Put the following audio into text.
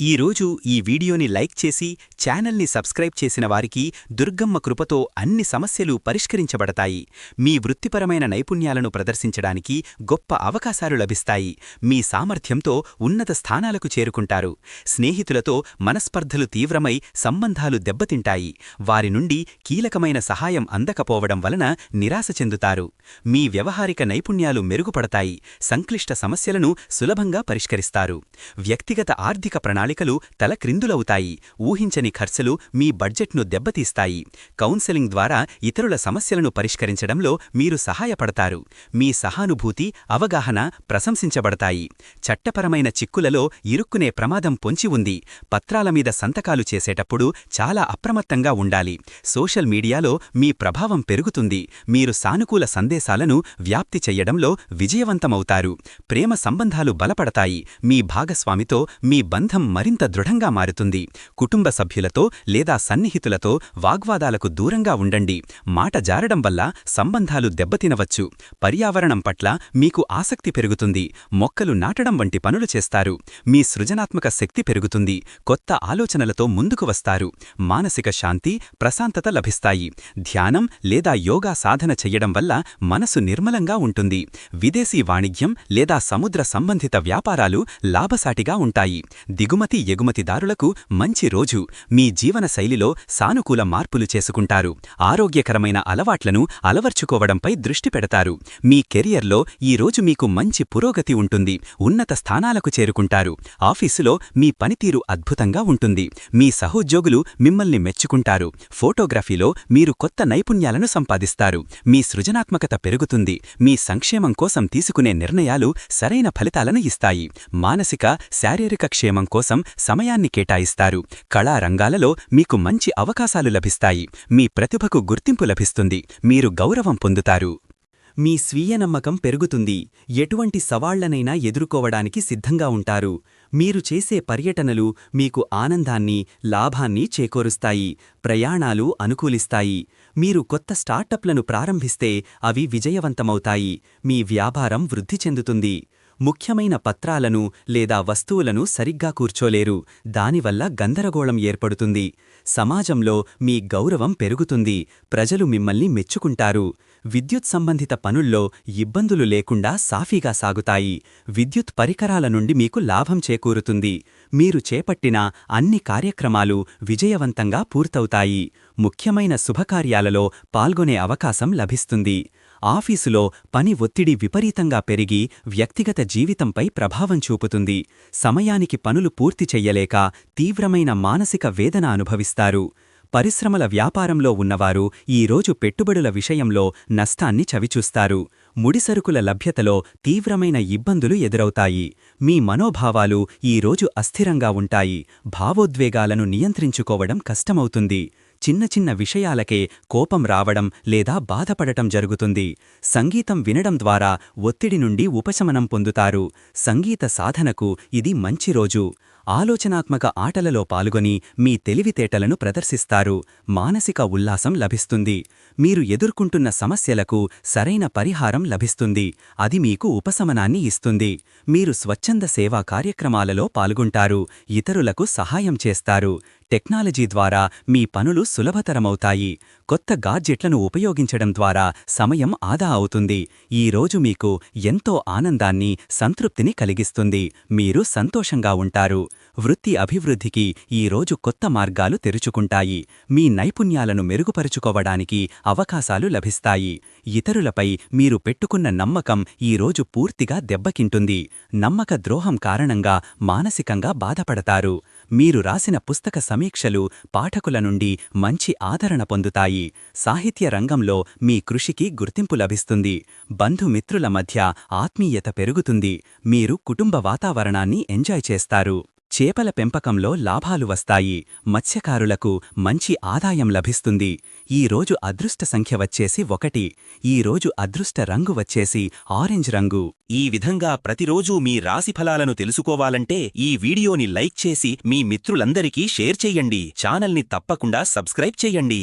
ఈరోజు ఈ వీడియోని లైక్ చేసి ఛానల్ని సబ్స్క్రైబ్ చేసిన వారికి దుర్గమ్మ కృపతో అన్ని సమస్యలు పరిష్కరించబడతాయి. మీ వృత్తిపరమైన నైపుణ్యాలను ప్రదర్శించడానికి గొప్ప అవకాశాలు లభిస్తాయి. మీ సామర్థ్యంతో ఉన్నత స్థానాలకు చేరుకుంటారు. స్నేహితులతో మనస్పర్ధలు తీవ్రమై సంబంధాలు దెబ్బతింటాయి. వారి నుండి కీలకమైన సహాయం అందకపోవడం వలన నిరాశ చెందుతారు. మీ వ్యవహారిక నైపుణ్యాలు మెరుగుపడతాయి. సంక్లిష్ట సమస్యలను సులభంగా పరిష్కరిస్తారు. వ్యక్తిగత ఆర్థిక ప్రణాళికలు తలక్రిందులవుతాయి ఊహించని ఖర్చులు మీ బడ్జెట్ను దెబ్బతీస్తాయి. కౌన్సెలింగ్ ద్వారా ఇతరుల సమస్యలను పరిష్కరించడంలో మీరు సహాయపడతారు. మీ సహానుభూతి అవగాహన ప్రశంసించబడతాయి. చట్టపరమైన చిక్కులలో ఇరుక్కునే ప్రమాదం పొంచి ఉంది. పత్రాల మీద సంతకాలు చేసేటప్పుడు చాలా అప్రమత్తంగా ఉండాలి. సోషల్ మీడియాలో మీ ప్రభావం పెరుగుతుంది. మీరు సానుకూల సందేశాలను వ్యాప్తి చెయ్యడంలో విజయవంతమవుతారు. ప్రేమ సంబంధాలు బలపడతాయి. మీ భాగస్వామితో మీ బంధం మరింత దృఢంగా మారుతుంది. కుటుంబ సభ్యులతో లేదా సన్నిహితులతో వాగ్వాదాలకు దూరంగా ఉండండి. మాట జారడం వల్ల సంబంధాలు దెబ్బతినవచ్చు. పర్యావరణం పట్ల మీకు ఆసక్తి పెరుగుతుంది. మొక్కలు నాటడం వంటి పనులు చేస్తారు. మీ సృజనాత్మక శక్తి పెరుగుతుంది. కొత్త ఆలోచనలతో ముందుకు వస్తారు. మానసిక శాంతి ప్రశాంతత లభిస్తాయి. ధ్యానం లేదా యోగా సాధన చెయ్యడం వల్ల మనసు నిర్మలంగా ఉంటుంది. విదేశీ వాణిజ్యం లేదా సముద్ర సంబంధిత వ్యాపారాలు లాభసాటిగా ఉంటాయి. దిగుమతి ఎగుమతిదారులకు మంచి రోజు. మీ జీవన శైలిలో సానుకూల మార్పులు చేసుకుంటారు. ఆరోగ్యకరమైన అలవాట్లను అలవర్చుకోవడంపై దృష్టి పెడతారు. మీ కెరియర్లో ఈ రోజు మీకు మంచి పురోగతి ఉంటుంది. ఉన్నత స్థానాలకు చేరుకుంటారు. ఆఫీసులో మీ పనితీరు అద్భుతంగా ఉంటుంది. మీ సహోద్యోగులు మిమ్మల్ని మెచ్చుకుంటారు. ఫోటోగ్రఫీలో మీరు కొత్త నైపుణ్యాలను సంపాదిస్తారు. మీ సృజనాత్మకత పెరుగుతుంది. మీ సంక్షేమం కోసం తీసుకునే నిర్ణయాలు సరైన ఫలితాలను ఇస్తాయి. మానసిక శారీరక క్షేమం కోసం సమయాన్ని కేటాయిస్తారు. కళారంగాలలో మీకు మంచి అవకాశాలు లభిస్తాయి. మీ ప్రతిభకు గుర్తింపు లభిస్తుంది. మీరు గౌరవం పొందుతారు. మీ స్వీయ నమ్మకం పెరుగుతుంది. ఎటువంటి సవాళ్ళనైనా ఎదుర్కోవడానికి సిద్ధంగా ఉంటారు. మీరు చేసే పర్యటనలు మీకు ఆనందాన్ని లాభాన్ని చేకూరుస్తాయి. ప్రయాణాలు అనుకూలిస్తాయి. మీరు కొత్త స్టార్టప్లను ప్రారంభిస్తే అవి విజయవంతమవుతాయి. మీ వ్యాపారం వృద్ధి చెందుతుంది. ముఖ్యమైన పత్రాలను లేదా వస్తువులను సరిగ్గా కూర్చోలేరు. దానివల్ల గందరగోళం ఏర్పడుతుంది. సమాజంలో మీ గౌరవం పెరుగుతుంది. ప్రజలు మిమ్మల్ని మెచ్చుకుంటారు. విద్యుత్ సంబంధిత పనుల్లో ఇబ్బందులు లేకుండా సాఫీగా సాగుతాయి. విద్యుత్ పరికరాల నుండి మీకు లాభం చేకూరుతుంది. మీరు చేపట్టిన అన్ని కార్యక్రమాలు విజయవంతంగా పూర్తవుతాయి. ముఖ్యమైన శుభకార్యాలలో పాల్గొనే అవకాశం లభిస్తుంది. ఆఫీసులో పని ఒత్తిడి విపరీతంగా పెరిగి వ్యక్తిగత జీవితంపై ప్రభావం చూపుతుంది. సమయానికి పనులు పూర్తి చెయ్యలేక తీవ్రమైన మానసిక వేదన అనుభవిస్తారు. పరిశ్రమల వ్యాపారంలో ఉన్నవారు ఈరోజు పెట్టుబడుల విషయంలో నష్టాన్ని చవిచూస్తారు. ముడిసరుకుల లభ్యతలో తీవ్రమైన ఇబ్బందులు ఎదురవుతాయి. మీ మనోభావాలు ఈరోజు అస్థిరంగా ఉంటాయి. భావోద్వేగాలను నియంత్రించుకోవడం కష్టమవుతుంది. చిన్న చిన్న విషయాలకే కోపం రావడం లేదా బాధపడటం జరుగుతుంది. సంగీతం వినడం ద్వారా ఒత్తిడి నుండి ఉపశమనం పొందుతారు. సంగీత సాధనకు ఇది మంచి రోజు. ఆలోచనాత్మక ఆటలలో పాల్గొని మీ తెలివితేటలను ప్రదర్శిస్తారు. మానసిక ఉల్లాసం లభిస్తుంది. మీరు ఎదుర్కొంటున్న సమస్యలకు సరైన పరిహారం లభిస్తుంది. అది మీకు ఉపశమనాన్ని ఇస్తుంది. మీరు స్వచ్ఛంద సేవా కార్యక్రమాలలో పాల్గొంటారు. ఇతరులకు సహాయం చేస్తారు. టెక్నాలజీ ద్వారా మీ పనులు సులభతరమవుతాయి. కొత్త గాడ్జెట్లను ఉపయోగించడం ద్వారా సమయం ఆదా అవుతుంది. ఈ రోజు మీకు ఎంతో ఆనందాన్ని సంతృప్తిని కలిగిస్తుంది. మీరు సంతోషంగా ఉంటారు. వృత్తి అభివృద్ధికి ఈ రోజు కొత్త మార్గాలు తెరుచుకుంటాయి. మీ నైపుణ్యాలను మెరుగుపరుచుకోవడానికి అవకాశాలు లభిస్తాయి. ఇతరులపై మీరు పెట్టుకున్న నమ్మకం ఈ రోజు పూర్తిగా దెబ్బకింటుంది. నమ్మక ద్రోహం కారణంగా మానసికంగా బాధపడతారు. మీరు రాసిన పుస్తక సమీక్షలు పాఠకుల నుండి మంచి ఆదరణ పొందుతాయి. సాహిత్య రంగంలో మీ కృషికి గుర్తింపు లభిస్తుంది. బంధుమిత్రుల మధ్య ఆత్మీయత పెరుగుతుంది. మీరు కుటుంబ వాతావరణాన్ని ఎంజాయ్ చేస్తారు. చేపల పెంపకంలో లాభాలు వస్తాయి. మత్స్యకారులకు మంచి ఆదాయం లభిస్తుంది. ఈ రోజు అదృష్ట సంఖ్య వచ్చేసి ఒకటి. ఈరోజు అదృష్ట రంగు వచ్చేసి ఆరెంజ్ రంగు. ఈ విధంగా ప్రతిరోజూ మీ రాశిఫలాలను తెలుసుకోవాలంటే ఈ వీడియోని లైక్ చేసి మీ మిత్రులందరికీ షేర్ చెయ్యండి ఛానల్ని తప్పకుండా సబ్స్క్రైబ్ చెయ్యండి